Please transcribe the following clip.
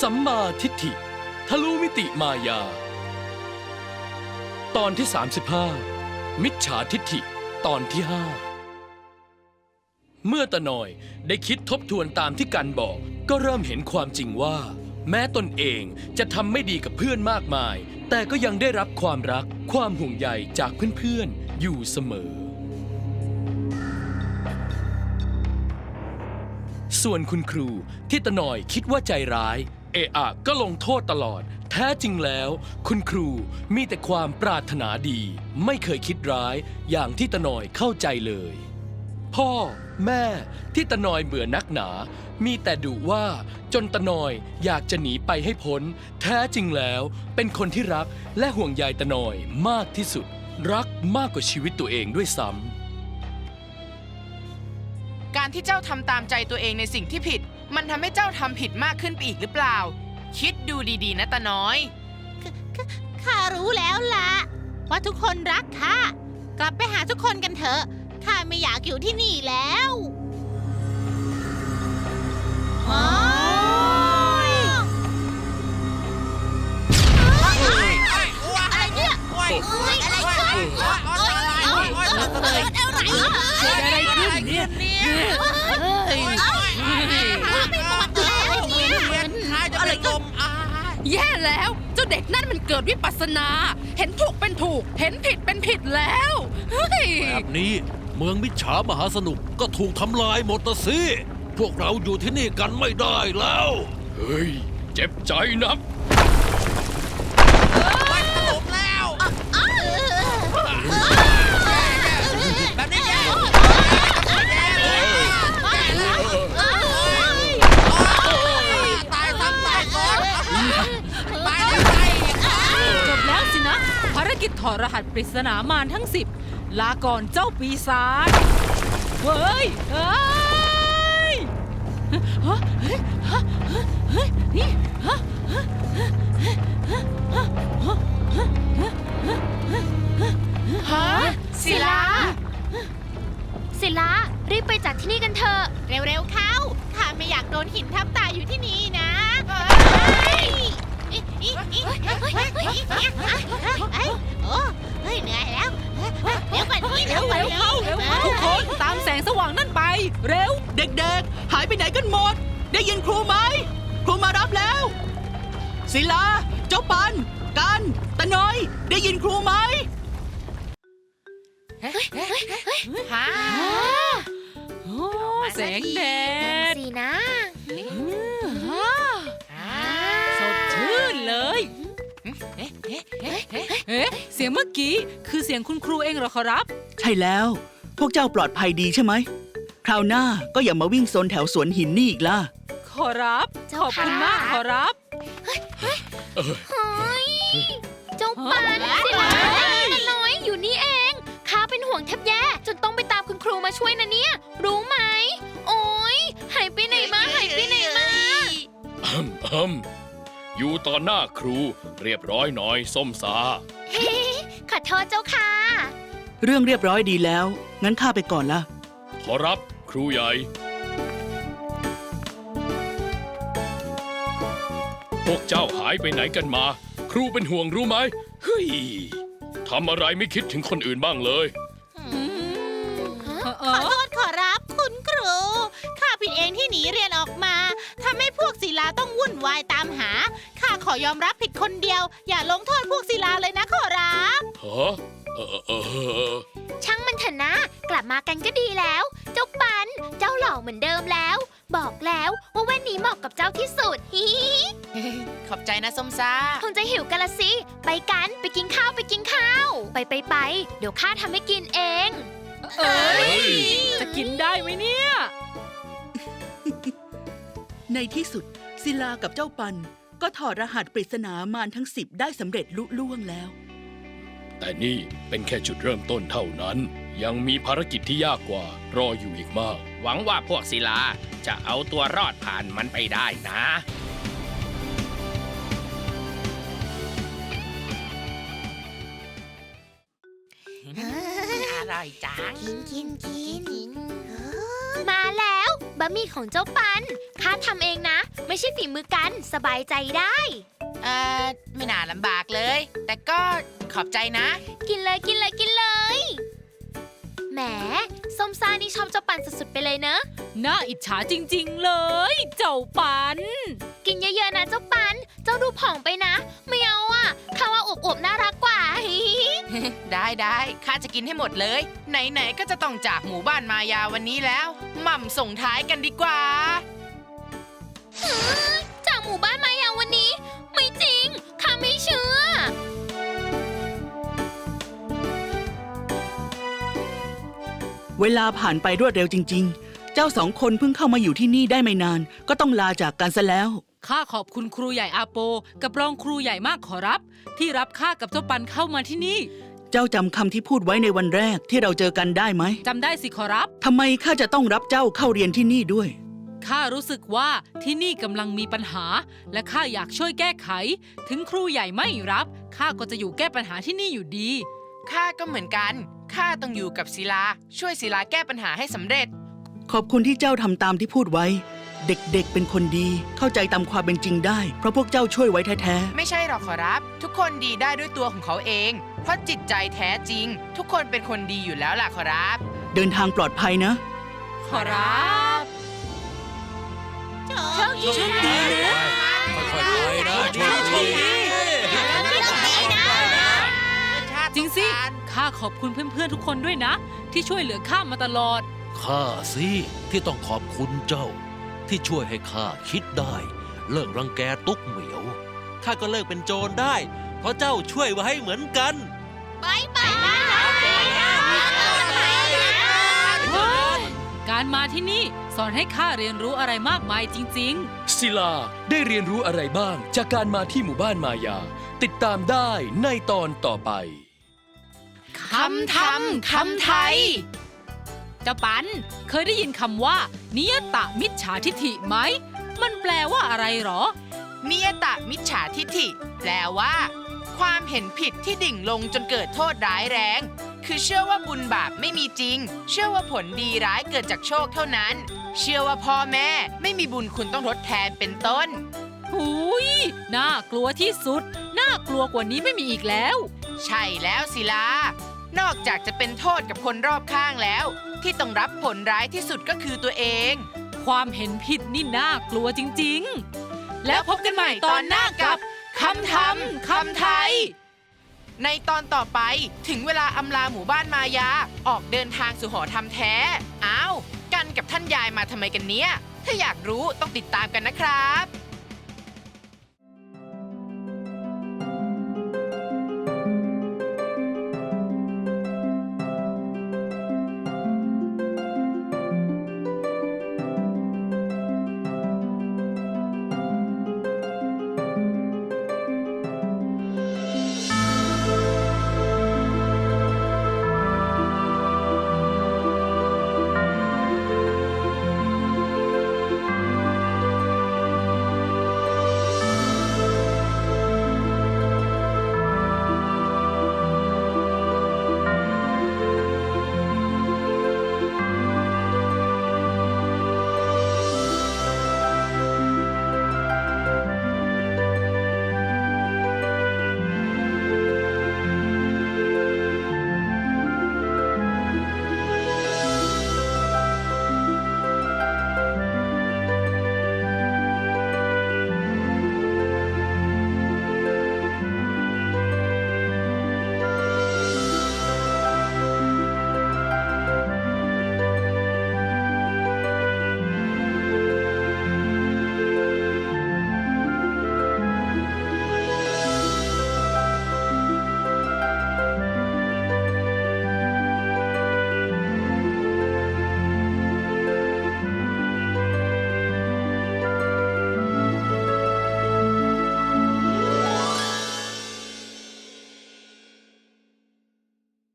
สัมมาทิฏฐิ ทะลุมิติมายา ตอนที่ 35 มิจฉาทิฏฐิตอนที่ 5 เมื่อตะหน่อยได้คิดทบทวนตามที่กันบอก ก็เริ่มเห็นความจริงว่า แม้ตนเองจะทำไม่ดีกับเพื่อนมากมาย แต่ก็ยังได้รับความรักความห่วงใยจากเพื่อนๆอยู่เสมอ ส่วนคุณครูที่ตะหน่อยคิดว่าใจร้าย เอะอะก็ลงโทษตลอด แท้จริงแล้ว คุณครูมีแต่ความปรารถนาดี ไม่เคยคิดร้ายอย่างที่ตะนอยเข้าใจเลย พ่อ แม่ที่ตะนอยเบื่อนักหนา มีแต่ดุว่าจนตะนอยอยากจะหนีไปให้พ้น แท้จริงแล้วเป็นคนที่รักและห่วงใยตะนอยมากที่สุด รักมากกว่าชีวิตตัวเองด้วยซ้ำการที่เจ้าทำตามใจตัวเองในสิ่งที่ผิด มันทำให้เจ้าทำผิดมากขึ้นไปอีกหรือเปล่า คิดดูดีๆนะตาน้อย ข้ารู้แล้วล่ะว่าทุกคนรักข้ากลับไปหาทุกคนกันเถอะข้าไม่อยากอยู่ที่นี่แล้วโอ้ยอะไรเนี่ยโอ้ยอะไรขึ้นโอ้ยโอ้ยโอ้ยเกิดอะไรขึ้นอะไรขึ้นเนี่ย แย่แล้ว เจ้าเด็กนั่นมันเกิดวิปัสสนา เห็นถูกเป็นถูก เห็นผิดเป็นผิดแล้วเฮ้ยแบบนี้เมืองมิจฉามหาสนุกก็ถูกทำลายหมดนะสิ พวกเราอยู่ที่นี่กันไม่ได้แล้ว เฮ้ย เจ็บใจนัก ถอดรหัสปริศนามารทั้งสิบลาก่อนเจ้าปีศาจเฮ้ยเฮ้ยฮะเฮ้ยฮะเฮ้ยนี่ฮะฮะศิลาศิลารีบไปจากที่นี่กันเถอะ เร็วๆเข้าข้าไม่อยากโดนหินทับตาอยู่ที่นี่นะโอ้ เฮ้ยเหนื่อยแล้ว เดี๋ยวก่อนนี้เร็วเร็วเข้าเร็วเข้าทุกคนตามแสงสว่างนั่นไป เร็ว เด็กๆ หายไปไหนกันหมด ได้ยินครูไหม ครูมารับแล้ว ศิลา เจ้าปัน กันตะน้อย ได้ยินครูไหมฮะโอ้แสงแดดสีนะ เอ๊ะเอ๊ะเอ๊ะเอ๊ะเอ๊ะเสียงเมื่อกี้คือเสียงคุณครูเองเหรอขอรับ ใช่แล้ว พวกเจ้าปลอดภัยดีใช่ไหม คราวหน้าก็อย่ามาวิ่งโซนแถวสวนหินนี่อีกล่ะ ขอรับ ขอบคุณมากขอรับเจ้าปันศิลาตะน้อยอยู่นี่เองข้าเป็นห่วงแทบแย่ จนต้องไปตามคุณครูมาช่วยนะเนี่ย รู้ไหม โอ้ยหายไปไหนมาหายไปไหนมา อืมอืม อยู่ต่อหน้าครูเรียบร้อยหน่อยส้มสา ขอโทษเจ้าค่ะ เรื่องเรียบร้อยดีแล้ว งั้นข้าไปก่อนละขอรับครูใหญ่ พวกเจ้าหายไปไหนกันมา ครูเป็นห่วงรู้ไหมเฮ้ยทำอะไรไม่คิดถึงคนอื่นบ้างเลยเออเอขออโทษขอรับคุณครู ข้าผิดเองที่หนีเรียนออกมาทำให้พวกศิลาต้องวุ่นวายตามหา ข้าขอยอมรับผิดคนเดียว อย่าลงโทษพวกศิลาเลยนะขอรับ ฮะเออเออเออช่างมันเถอะนะ กลับมากันก็ดีแล้ว เจ้าปัน เจ้าหล่อเหมือนเดิมแล้ว บอกแล้วว่าแว่นนี้เหมาะกับเจ้าที่สุดฮิฮิขอบใจนะส้มซ่า คงจะหิวกันละสิ ไปกันไปกินข้าวไปกินข้าว ไปไปไปเดี๋ยวข้าทำให้กินเอง เอ้ย จะกินได้ไหมเนี่ย ในที่สุด ศิลากับเจ้าปัน ก็ถอดรหัสปริศนามารทั้งสิบได้สำเร็จลุล่วงแล้ว แต่นี่เป็นแค่จุดเริ่มต้นเท่านั้น ยังมีภารกิจที่ยากกว่ารออยู่อีกมาก หวังว่าพวกศิลาจะเอาตัวรอดผ่านมันไปได้นะ อร่อยจัง กินกินกินมาแล้ว บะหมี่ของเจ้าปันข้าทำเองนะ ไม่ใช่ฝีมือกันสบายใจได้ เอ่อไม่น่าลำบากเลย แต่ก็ขอบใจนะ กินเลยกินเลยกินเลย แหมส้มซ่านี่ชอบเจ้าปันสุดๆไปเลยเนอะน่าอิจฉาจริง ๆ เลย เจ้าปัน กินเยอะๆนะเจ้าปัน เจ้าดูผอมไปนะไม่เอาอะข้าว่าอวบๆน่ารักกว่า ได้ได้ข้าจะกินให้หมดเลย ไหนๆก็จะต้องจากหมู่บ้านมายาวันนี้แล้วหม่ำส่งท้ายกันดีกว่า จากหมู่บ้านมายาวันนี้ ไม่จริงข้าไม่เชื่อ เวลาผ่านไปรวดเร็วจริง ๆ เจ้าสองคนเพิ่งเข้ามาอยู่ที่นี่ได้ไม่นาน ก็ต้องลาจากกันซะแล้ว ข้าขอบคุณครูใหญ่อาโป กับรองครูใหญ่มากขอรับ ที่รับข้ากับเจ้าปันเข้ามาที่นี่เจ้าจำคำที่พูดไว้ในวันแรกที่เราเจอกันได้ไหมจำได้สิขอรับ ทำไมข้าจะต้องรับเจ้าเข้าเรียนที่นี่ด้วย ข้ารู้สึกว่าที่นี่กำลังมีปัญหา และข้าอยากช่วยแก้ไข ถึงครูใหญ่ไม่รับ ข้าก็จะอยู่แก้ปัญหาที่นี่อยู่ดี ข้าก็เหมือนกัน ข้าต้องอยู่กับศิลา ช่วยศิลาแก้ปัญหาให้สำเร็จ ขอบคุณที่เจ้าทำตามที่พูดไว้ เด็กๆ เป็นคนดี เข้าใจตามความเป็นจริงได้ เพราะพวกเจ้าช่วยไว้แท้ไม่ใช่หรอกขอรับ ทุกคนดีได้ด้วยตัวของเขาเอง เพราะจิตใจแท้จริง ทุกคนเป็นคนดีอยู่แล้วล่ะขอรับๆเดินทางปลอดภัยนะ ขอรับโชคดีนะค่อยๆไปนะโชคดีจริงสิ ข้าขอบคุณเพื่อนๆทุกคนด้วยนะ ที่ช่วยเหลือข้ามาตลอด ข้าสิที่ต้องขอบคุณเจ้า ที่ช่วยให้ข้าคิดได้ เลิกรังแกตุ๊กเหมียวข้าก็เลิกเป็นโจรได้ เพราะเจ้าช่วยไว้เหมือนกัน การมาที่นี่สอนให้ข้าเรียนรู้อะไรมากมายจริงๆศิลาได้เรียนรู้อะไรบ้าง จากการมาที่หมู่บ้านมายา ติดตามได้ในตอนต่อไปคำทำคำไทย เจ้าปันเคยได้ยินคำว่า นิยตะมิจฉาทิฐิไหม มันแปลว่าอะไรหรอ นิยตะมิจฉาทิฐิ แปลว่า ความเห็นผิดที่ดิ่งลงจนเกิดโทษร้ายแรง คือเชื่อว่าบุญบาปไม่มีจริง เชื่อว่าผลดีร้ายเกิดจากโชคเท่านั้น เชื่อว่าพ่อแม่ไม่มีบุญคุณต้องทดแทนเป็นต้นหุยน่ากลัวที่สุด น่ากลัวกว่านี้ไม่มีอีกแล้ว ใช่แล้วศิลานอกจากจะเป็นโทษกับคนรอบข้างแล้ว ที่ต้องรับผลร้ายที่สุดก็คือตัวเอง ความเห็นผิดนี่น่ากลัวจริง ๆ แล้วพบกันใหม่ตอนหน้ากับ คำทำคำไทย ในตอนต่อไปถึงเวลาอำลาหมู่บ้านมายา ออกเดินทางสู่หอทำแท้ อ้าว กันกับท่านยายมาทำไมกันเนี้ย ถ้าอยากรู้ต้องติดตามกันนะครับ